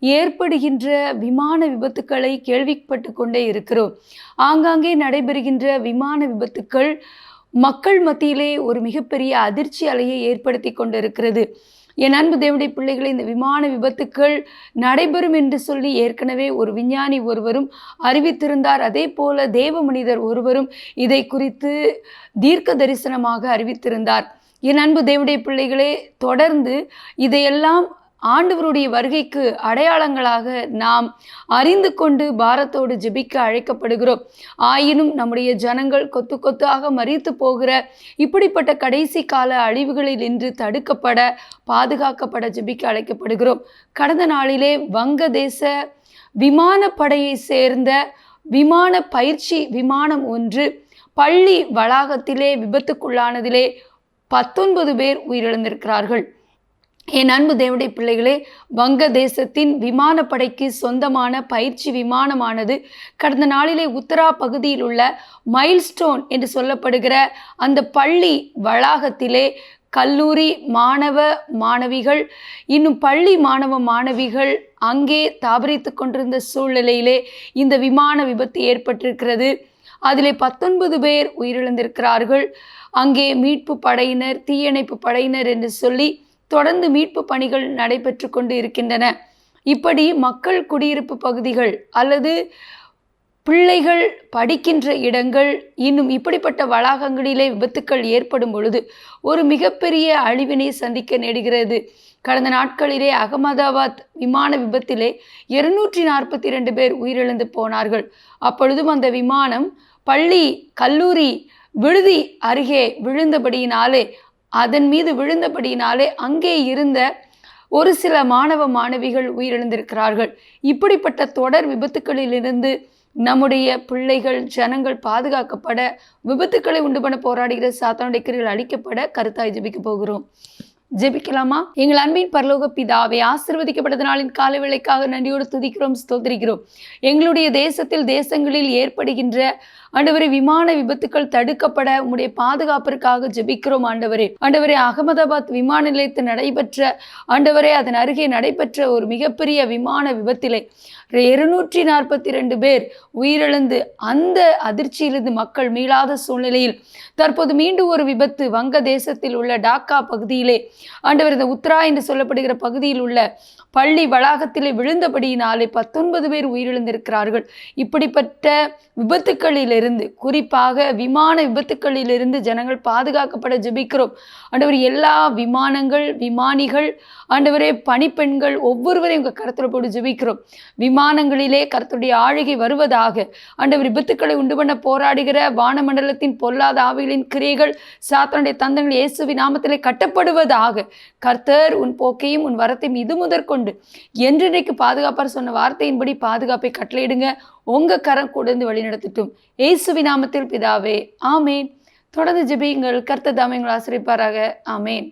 ஏற்படுகின்ற விமான விபத்துக்களை கேள்விப்பட்டு கொண்டே இருக்கிறோம். ஆங்காங்கே நடைபெறுகின்ற விமான விபத்துக்கள் மக்கள் மத்தியிலே ஒரு மிகப்பெரிய அதிர்ச்சி அலையை ஏற்படுத்தி கொண்டிருக்கிறது. என் அன்பு தேவடைய பிள்ளைகளை இந்த விமான விபத்துக்கள் நடைபெறும் என்று சொல்லி ஏற்கனவே ஒரு விஞ்ஞானி ஒருவரும் அறிவித்திருந்தார். அதே போல தேவ மனிதர் ஒருவரும் இதை குறித்து தீர்க்க தரிசனமாக அறிவித்திருந்தார். என் அன்பு தேவடைய பிள்ளைகளே தொடர்ந்து இதையெல்லாம் ஆண்டவருடைய வருகைக்கு அடையாளங்களாக நாம் அறிந்து கொண்டு பாரத்தோடு ஜெபிக்க அழைக்கப்படுகிறோம். ஆயினும் நம்முடைய ஜனங்கள் கொத்து கொத்தாக மறித்து போகிற இப்படிப்பட்ட கடைசி கால அழிவுகளில் இன்று தடுக்கப்பட பாதுகாக்கப்பட ஜெபிக்க அழைக்கப்படுகிறோம். கடந்த நாளிலே வங்கதேச விமானப்படையை சேர்ந்த விமான பயிற்சி விமானம் ஒன்று பள்ளி வளாகத்திலே விபத்துக்குள்ளானதிலே பத்தொன்பது பேர் உயிரிழந்திருக்கிறார்கள். என் அன்பு தேவனுடைய பிள்ளைகளே வங்கதேசத்தின் விமானப்படைக்கு சொந்தமான பயிற்சி விமானமானது கடந்த நாளிலே உத்தரா பகுதியில் உள்ள மைல்ஸ்டோன் என்று சொல்லப்படுகிற அந்த பள்ளி வளாகத்திலே கல்லூரி மாணவ மாணவிகள் இன்னும் பள்ளி மாணவ மாணவிகள் அங்கே தாபரித்து கொண்டிருந்த சூழ்நிலையிலே இந்த விமான விபத்து ஏற்பட்டிருக்கிறது. அதிலே பத்தொன்பது பேர் உயிரிழந்திருக்கிறார்கள். அங்கே மீட்பு படையினர் தீயணைப்பு படையினர் என்று சொல்லி தொடர்ந்து மீட்பு பணிகள் நடைபெற்று கொண்டு இருக்கின்றன இப்படி மக்கள் குடியிருப்பு பகுதிகள் அல்லது பிள்ளைகள் படிக்கின்ற இடங்கள் இன்னும் இப்படிப்பட்ட வளாகங்களிலே விபத்துக்கள் ஏற்படும் பொழுது ஒரு மிகப்பெரிய அழிவினை சந்திக்க நேடுகிறது. கடந்த நாட்களிலே அகமதாபாத் விமான விபத்திலே இருநூற்றி நாற்பத்தி ரெண்டு பேர் உயிரிழந்து போனார்கள். அப்பொழுதும் அந்த விமானம் பள்ளி கல்லூரி விடுதி அருகே விழுந்தபடியினாலே அதன் மீது விழுந்தபடியினாலே அங்கே இருந்த ஒரு சில மாணவ மாணவிகள் உயிரிழந்திருக்கிறார்கள். இப்படிப்பட்ட தொடர் விபத்துக்களிலிருந்து நம்முடைய பிள்ளைகள் ஜனங்கள் பாதுகாக்கப்பட விபத்துக்களை உண்டு பண்ண போராடுகிற சாத்தானுடைய கிரிகள் அழிக்கப்பட கருத்தாய் ஜபிக்க போகிறோம். ஜெபிக்கலாமா? எங்கள் அன்பின் பரலோக பிதாவை ஆசிர்வதிக்கப்பட்ட நாளின் கால விலைக்காக நன்றியோடு துதிக்கிறோம் ஸ்தோத்திரிக்கிறோம். எங்களுடைய தேசத்தில் தேசங்களில் ஏற்படுகின்ற ஆண்டவரே விமான விபத்துக்கள் தடுக்கப்பட உங்களுடைய பாதுகாப்பிற்காக ஜெபிக்கிறோம் ஆண்டவரே. ஆண்டவரே அகமதாபாத் விமான நிலையத்தில் நடைபெற்ற ஆண்டவரே அதன் அருகே நடைபெற்ற ஒரு மிகப்பெரிய விமான விபத்திலே இருநூற்றி நாற்பத்தி ரெண்டு பேர் உயிரிழந்து அந்த அதிர்ச்சியிலிருந்து மக்கள் மீளாத சூழ்நிலையில் தற்போது மீண்டும் ஒரு விபத்து வங்க தேசத்தில் உள்ள டாக்கா பகுதியிலே ஆண்டவர் இந்த உத்ரா என்று சொல்லப்படுகிற பகுதியில் உள்ள பள்ளி வளாகத்திலே விழுந்தபடியினாலே பத்தொன்பது பேர் உயிரிழந்திருக்கிறார்கள். இப்படிப்பட்ட விபத்துக்களிலிருந்து குறிப்பாக விமான விபத்துக்களிலிருந்து ஜனங்கள் பாதுகாக்கப்பட ஜெபிக்கிறோம். ஆண்டவர் எல்லா விமானங்கள் விமானிகள் ஆண்டவரே பணிப்பெண்கள் ஒவ்வொருவரையும் உங்கள் கருத்தில் போட்டு ஜெபிக்கிறோம். விமானங்களிலே கருத்துடைய ஆழிகை வருவதாக ஆண்டவர் விபத்துக்களை உண்டு பண்ண போராடுகிற வானமண்டலத்தின் பொல்லாத ஆவிகளின் கிரியைகள் சாத்தனுடைய தந்தங்கள் இயேசுவி நாமத்திலே கட்டப்படுவதாக கர்த்தர் உன் போக்கையும் உன் வரத்தையும் இது முதற்கொண்டு என்றென்றைக்கு பாதுகாப்பார் சொன்ன வார்த்தையின்படி பாதுகாப்பை கட்டளையிடுங்க. உங்க கரம் கொடுந்து வழிநடத்தட்டும் ஏசுவி நாமத்தில் பிதாவே ஆமேன். தொடர்ந்து ஜிபியுங்கள். கர்த்தர் தாமே உங்களை ஆசிரிப்பாராக ஆமேன்.